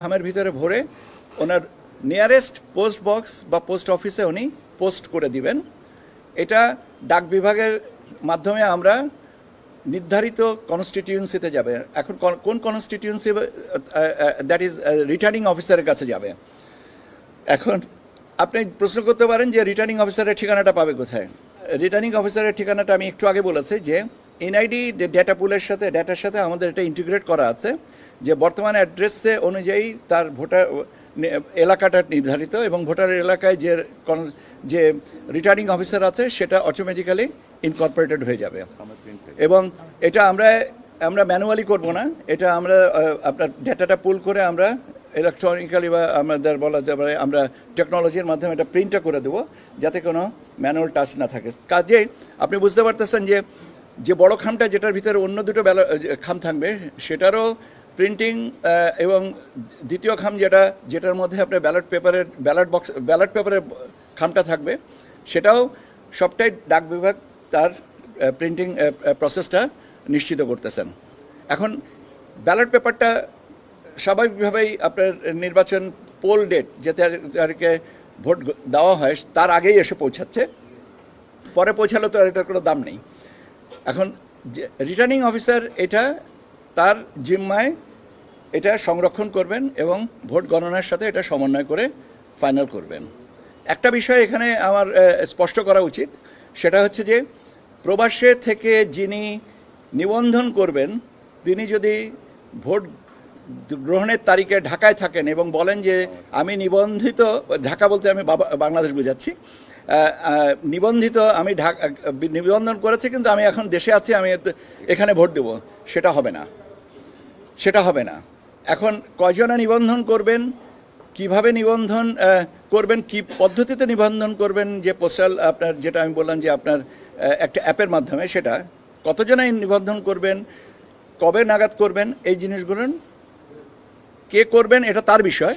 খামের ভিতরে ভরে ওনার নিয়ারেস্ট পোস্ট বক্স বা পোস্ট অফিসে উনি পোস্ট করে দিবেন। এটা ডাক বিভাগের মাধ্যমে আমরা নির্ধারিত কনস্টিটিউয়েন্সিতে যাবে। এখন কোন- কোন কনস্টিটিউয়েন্সি দ্যাট ইজ রিটার্নিং অফিসারের কাছে যাবে। এখন আপনি প্রশ্ন করতে পারেন যে রিটার্নিং অফিসারের ঠিকানাটা পাবে কোথায়? রিটার্নিং অফিসারের ঠিকানাটা আমি একটু আগে বলেছি যে এনআইডি ডেটা পুলের সাথে ডেটার সাথে আমাদের এটা ইন্টিগ্রেট করা আছে। যে বর্তমান অ্যাড্রেসে অনুযায়ী তার ভোটার এলাকাটা নির্ধারিত এবং ভোটার এলাকায় যে যে রিটার্নিং অফিসার আছে, সেটা অটোমেটিক্যালি ইনকর্পোরেটেড হয়ে যাবে। এবং এটা আমরা আমরা ম্যানুয়ালি করব না। এটা আমরা আপনার ডেটাটা পুল করে আমরা ইলেকট্রনিক্যালি বা আমাদের বলা যেতে পারে আমরা টেকনোলজির মাধ্যমে এটা প্রিন্টটা করে দেবো, যাতে কোনো ম্যানুয়াল টাচ না থাকে। কাজেই আপনি বুঝতে পারতেছেন যে যে বড় খামটা যেটার ভিতরে অন্য দুটো খাম থাকবে, সেটারও প্রিন্টিং এবং দ্বিতীয় খাম যেটা, যেটার মধ্যে আপনার ব্যালট পেপারের ব্যালট বক্স ব্যালট পেপারের খামটা থাকবে, সেটাও সবটাই ডাক বিভাগ তার প্রিন্টিং প্রসেসটা নিশ্চিত করতেছেন। এখন ব্যালট পেপারটা স্বাভাবিকভাবেই আপনার নির্বাচন পোল ডেট যে তার- তারিখে ভোট দেওয়া হয়, তার আগেই এসে পৌঁছাচ্ছে। পরে পৌঁছালে তো এটার কোনো দাম নেই। এখন রিটার্নিং অফিসার এটা তার জিম্মায় এটা সংরক্ষণ করবেন এবং ভোট গণনার সাথে এটা সমন্বয় করে ফাইনাল করবেন। একটা বিষয় এখানে আমার স্পষ্ট করা উচিত, সেটা হচ্ছে যে প্রবাসে থেকে যিনি নিবন্ধন করবেন, তিনি যদি ভোট গ্রহণের তারিখে ঢাকায় থাকেন এবং বলেন যে আমি নিবন্ধিত, ঢাকা বলতে আমি বাংলাদেশ বোঝাচ্ছি নিবন্ধিত আমি ঢাকা, নিবন্ধন করেছি কিন্তু আমি এখন দেশে আছি, আমি এখানে ভোট দেব, সেটা হবে না। সেটা হবে না। এখন কয়জনা নিবন্ধন করবেন? কীভাবে নিবন্ধন করবেন? কি পদ্ধতিতে নিবন্ধন করবেন? যে পোস্টাল আপনার, যেটা আমি বললাম যে আপনার একটা অ্যাপের মাধ্যমে সেটা। কতজনাই নিবন্ধন করবেন? কবে নাগাদ করবেন? এই জিনিসগুলো কে করবেন? এটা তার বিষয়।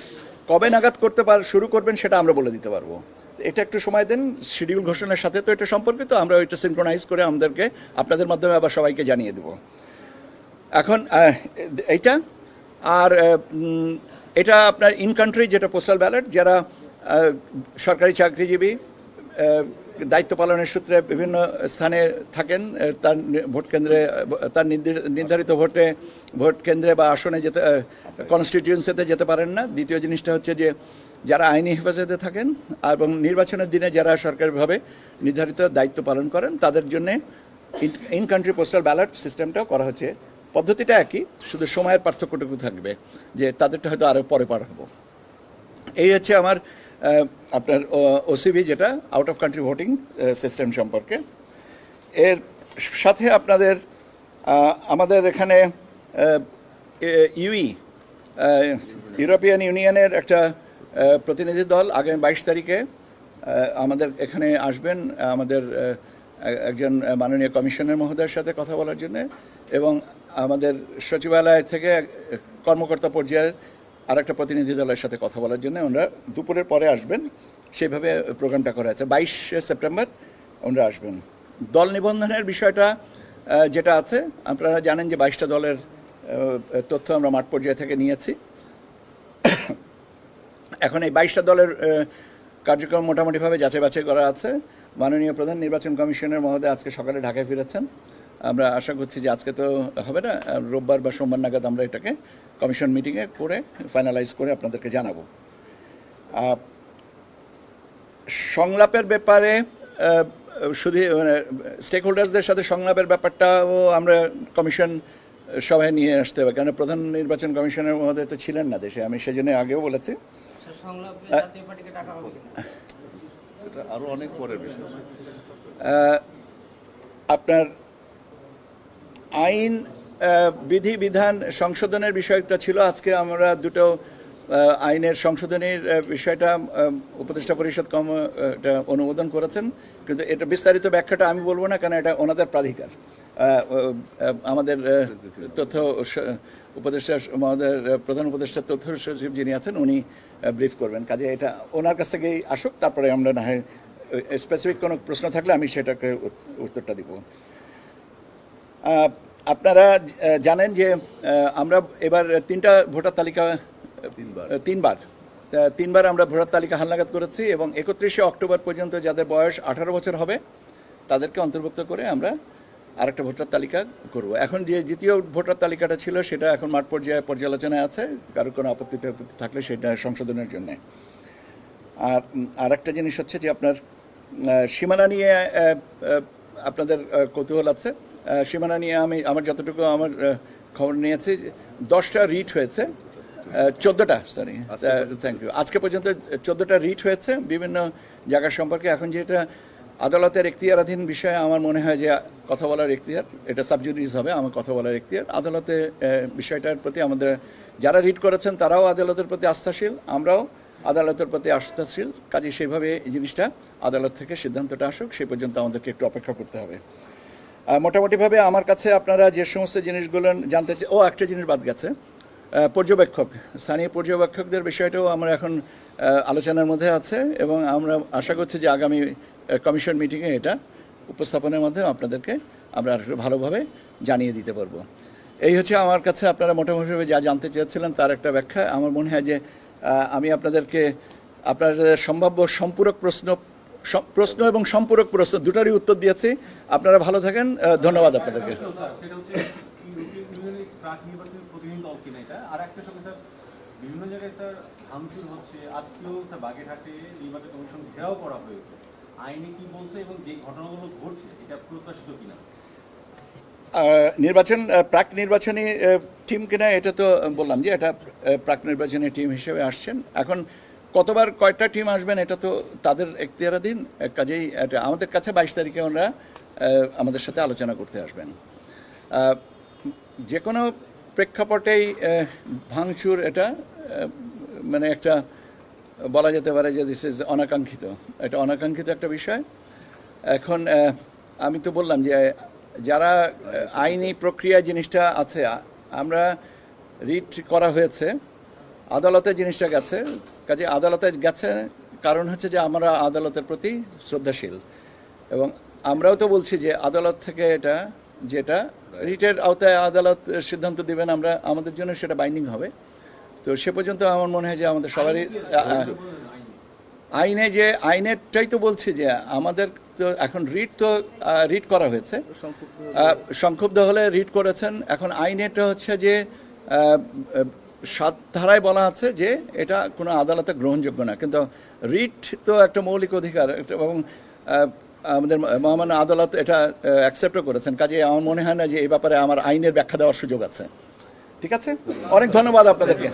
কবে নাগাদ করতে পার, শুরু করবেন সেটা আমরা বলে দিতে পারব। এটা একটু সময় দেন, শিডিউল ঘোষণার সাথে তো এটা সম্পর্কিত, আমরা ওইটা সিনক্রোনাইজ করে আমাদেরকে, আপনাদের মাধ্যমে আবার সবাইকে জানিয়ে দেবো। এখন এইটা আর এটা আপনার ইন কান্ট্রি যেটা পোস্টাল ব্যালট যারা সরকারি চাকরিজীবী দায়িত্ব পালনের সূত্রে বিভিন্ন স্থানে থাকেন তার ভোট কেন্দ্রে তার নির্ধারিত ভোটে, ভোট কেন্দ্রে বা আসনে যেতে কনস্টিটিউয়েন্সিতে যেতে পারেন না। দ্বিতীয় জিনিসটা হচ্ছে যে, যারা আইনি হেফাজতে থাকেন এবং নির্বাচনের দিনে যারা সরকারিভাবে নির্ধারিত দায়িত্ব পালন করেন, তাদের জন্যে ইন কান্ট্রি পোস্টাল ব্যালট সিস্টেমটাও করা হচ্ছে। পদ্ধতিটা একই, শুধু সময়ের পার্থক্যটুকু থাকবে, যে তাদেরটা হয়তো আরও পরে হব। এই হচ্ছে আমার আপনার ওসিবি যেটা out of country voting system সম্পর্কে। এর সাথে আপনাদের আমাদের এখানে ইউই ইউরোপিয়ান ইউনিয়নের একটা প্রতিনিধি দল আগামী বাইশ তারিখে আমাদের এখানে আসবেন, আমাদের একজন মাননীয় কমিশনার মহোদয়ের সাথে কথা বলার জন্য এবং আমাদের সচিবালয় থেকে কর্মকর্তা পর্যায়ের আর একটা প্রতিনিধি দলের সাথে কথা বলার জন্য ওনারা দুপুরের পরে আসবেন। সেইভাবে প্রোগ্রামটা করা আছে বাইশে সেপ্টেম্বর ওনারা আসবেন। দল নিবন্ধনের বিষয়টা যেটা আছে, আপনারা জানেন যে বাইশটা দলের তথ্য আমরা মাঠ পর্যায় থেকে নিয়েছি। এখন এই বাইশটা দলের কার্যক্রম মোটামুটিভাবে যাচাই বাছাই করা আছে। মাননীয় প্রধান নির্বাচন কমিশনের মহোদয় আজকে সকালে ঢাকায় ফিরেছেন। আমরা আশা করছি যে আজকে তো হবে না রোববার বা সোমবার নাগাদ আমরা এটাকে কমিশন মিটিংয়ে করে ফাইনালাইজ করে আপনাদেরকে জানাব। সংলাপের ব্যাপারে শুধু স্টেক হোল্ডার্সদের সাথে সংলাপের ব্যাপারটাও আমরা কমিশন সভায় নিয়ে আসতে হবে কেন প্রধান নির্বাচন কমিশনের মহোদয় তো ছিলেন না দেশে আমি সেজন্য আগেও বলেছি। সংলাপে জাতীয় পার্টিকে টাকা হবে কিনা অনেক আপনার আইন বিধি, বিধান সংশোধনের বিষয়টা ছিল। আজকে আমরা দুটো আইনের সংশোধনের বিষয়টা উপদেষ্টা পরিষদ কম এটা অনুমোদন করেছেন। কিন্তু এটা বিস্তারিত ব্যাখ্যাটা আমি বলব না কারণ এটা ওনাদের প্রাধিকার। আমাদের তথ্য উপদেষ্টা মহোদয় প্রধান উপদেষ্টা, তথ্য সচিব যিনি আছেন, উনি ব্রিফ করবেন। কাজে এটা ওনার কাছ থেকেই আসুক তারপরে আমরা না হয় স্পেসিফিক কোনো প্রশ্ন থাকলে আমি সেটাকে উত্তরটা দিব। আপনারা জানেন যে আমরা এবার তিনটা ভোটার তালিকা তিনবার। তিনবার। তিনবার আমরা ভোটার তালিকা হালনাগাদ করেছি এবং একত্রিশে অক্টোবর পর্যন্ত যাদের বয়স আঠারো বছর হবে তাদেরকে অন্তর্ভুক্ত করে আমরা আরেকটা ভোটার তালিকা করব। এখন যে দ্বিতীয় ভোটার তালিকাটা ছিল সেটা এখন মাঠ পর্যায়ে পর্যালোচনায় আছে। কারও কোনো আপত্তি টাপত্তি থাকলে সেটা সংশোধনের জন্যে। আর উম, আর একটা জিনিস হচ্ছে যে আপনার সীমানা নিয়ে আপনাদের কৌতূহল আছে। সীমানা নিয়ে আমি আমার যতটুকু আমার খবর নিয়েছি দশটা রিট হয়েছে। চোদ্দোটা সরি থ্যাংক ইউ আজকে পর্যন্ত চোদ্দোটা রিট হয়েছে। বিভিন্ন জায়গা সম্পর্কে এখন যেটা আদালতের এখতিয়ারাধীন বিষয়ে আমার মনে হয় যে কথা বলার এখতিয়ার, এটা সাবজুডিস হবে, আমার কথা বলার এখতিয়ার। আদালতে বিষয়টার প্রতি আমাদের যারা রিট করেছেন, তারাও আদালতের প্রতি আস্থাশীল, আমরাও আদালতের প্রতি আস্থাশীল। কাজে সেইভাবে এই জিনিসটা আদালত থেকে সিদ্ধান্তটা আসুক সেই পর্যন্ত আমাদেরকে একটু অপেক্ষা করতে হবে। মোটামুটিভাবে আমার কাছে আপনারা যে সমস্ত জিনিসগুলো জানতে চাই ও একটা জিনিস বাদ গেছে। পর্যবেক্ষক, স্থানীয় পর্যবেক্ষকদের বিষয়টাও আমরা এখন আলোচনার মধ্যে আছে এবং আমরা আশা করছি যে আগামী কমিশন মিটিংয়ে এটা উপস্থাপনের মাধ্যমে আপনাদেরকে আমরা আরও ভালোভাবে জানিয়ে দিতে পারব। এই হচ্ছে আমার কাছে আপনারা মোটামুটিভাবে যা জানতে চেয়েছিলেন তার একটা ব্যাখ্যা। আমার মনে হয় যে আমি আপনাদেরকে, আপনাদের সম্ভাব্য সম্পূরক প্রশ্ন প্রশ্ন এবং সম্পূরক প্রশ্ন দুটারই উত্তর দিয়েছি। আপনারা ভালো থাকেন ধন্যবাদ আপনাদেরকে স্যার, সেটা হচ্ছে ইউনিয়নের প্রাক নির্বাচনের প্রতিনিধি দল কিনা স্যার, বিভিন্ন জায়গায় স্যার ভাঙচুর হচ্ছে, আজকেও স্যার নির্বাচন কমিশন ঘেরাও করা হয়েছে। আইনে কি বলছে এবং যে ঘটনাগুলো ঘটছে, এটা প্রত্যাশিত কিনা? নির্বাচন প্রাক নির্বাচনী টিম কিনা, এটা তো বললাম যে, এটা প্রাক নির্বাচনী টিম হিসেবে আসছেন। এখন কতবার কয়টা টিম আসবেন, এটা তো তাদের এখতিয়ারাধীন কাজেই এটা আমাদের কাছে বাইশ তারিখে ওনারা আমাদের সাথে আলোচনা করতে আসবেন। যে কোনো প্রেক্ষাপটেই ভাঙচুর এটা মানে একটা, বলা যেতে পারে যে দিস ইজ অনাকাঙ্ক্ষিত। এটা অনাকাঙ্ক্ষিত একটা বিষয়। এখন আমি তো বললাম যে, যারা আইনি প্রক্রিয়া জিনিসটা আছে আমরা রিট করা হয়েছে, আদালতে জিনিসটা গেছে, কাজে আদালতে গেছে কারণ হচ্ছে যে আমরা আদালতের প্রতি শ্রদ্ধাশীল। এবং আমরাও তো বলছি যে, আদালত থেকে এটা যেটা রিটের আওতায় আদালত সিদ্ধান্ত দিবেন আমরা আমাদের জন্য সেটা বাইন্ডিং হবে। তো সে পর্যন্ত আমার মনে হয় যে আমাদের সবারই আইনে যে আইনেরটাই তো বলছি যে আমাদের তো এখন রিট তো রিট করা হয়েছে। সংক্ষুব্ধ হলে রিট করেছেন। এখন আইনেটা হচ্ছে যে সাত ধারায় বলা আছে যে এটা কোনো আদালতে গ্রহণযোগ্য না। কিন্তু রিট তো একটা মৌলিক অধিকার এবং আমাদের মহামান্য আদালত এটা অ্যাকসেপ্টও করেছেন। কাজে আমার মনে হয় না যে এই ব্যাপারে আমার আইনের ব্যাখ্যা দেওয়ার সুযোগ আছে। ঠিক আছে? অনেক ধন্যবাদ আপনাদেরকে।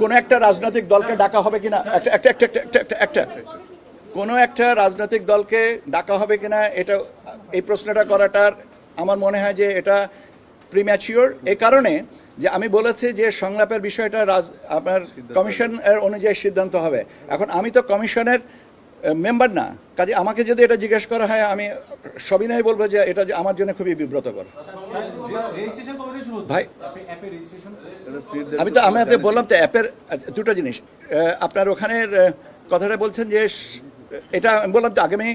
কোনো একটা রাজনৈতিক দলকে ডাকা হবে কিনা, একটা একটা একটা একটা একটা একটা কোনো একটা রাজনৈতিক দলকে ডাকা হবে কিনা, এটা, এই প্রশ্নটা করাটার আমার মনে হয় যে এটা প্রিম্যাচিওর এই কারণে যে আমি বলেছি যে সংলাপের বিষয়টা রাজ আপনার কমিশনের অনুযায়ী সিদ্ধান্ত হবে। এখন আমি তো কমিশনের মেম্বার না। কাজে আমাকে যদি এটা জিজ্ঞেস করা হয় আমি সবিনয় বলব যে এটা আমার জন্য খুবই বিব্রতকর। ভাই। আমি তো আমি বললাম তো অ্যাপের দুটো জিনিস। আপনার ওখানের কথাটা বলছেন যে এটা আমি বললাম তো আগামী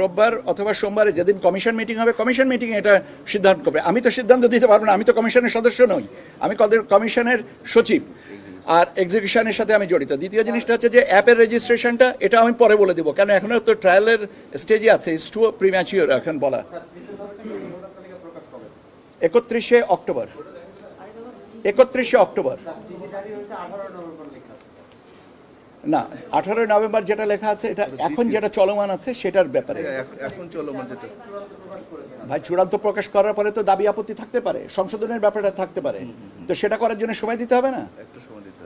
রোববার অথবা সোমবারে যেদিন কমিশন মিটিং হবে, কমিশন মিটিংয়ে এটা সিদ্ধান্ত করবে। আমি তো সিদ্ধান্ত দিতে পারব না, আমি তো কমিশনের সদস্য নই। আমি কমিশনের সচিব আর এক্সিকিউশনের সাথে আমি জড়িত। দ্বিতীয় জিনিসটা হচ্ছে যে অ্যাপের রেজিস্ট্রেশনটা এটা আমি পরে বলে দিব। কেন এখনও তো ট্রায়ালের স্টেজে আছে টু প্রিম্যাচিওর এখন বলা। একত্রিশে অক্টোবর। একত্রিশে অক্টোবর। না আঠারোই নভেম্বর যেটা লেখা আছে এটা এখন যেটা চলমান আছে সেটার ব্যাপারে। এখন- এখন চলমান যেটা। ভাই চূড়ান্ত প্রকাশ করার পরে তো দাবি আপত্তি থাকতে পারে সংশোধনের ব্যাপারটা থাকতে পারে। তো সেটা করার জন্য সময় দিতে হবে না?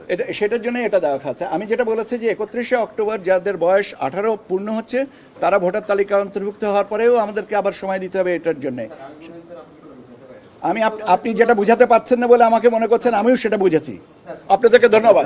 এটা সেটার জন্য এটা দেওয়া আছে। আমি যেটা বলেছি যে একত্রিশে অক্টোবর যাদের বয়স আঠারো পূর্ণ হচ্ছে তারা ভোটার তালিকা অন্তর্ভুক্ত হওয়ার পরেও আমাদেরকে আবার সময় দিতে হবে এটার জন্য। আমি আপনি যেটা বুঝাতে পারছেন না বলে আমাকে মনে করছেন আমিও সেটা বুঝেছি। আপনাদেরকে ধন্যবাদ।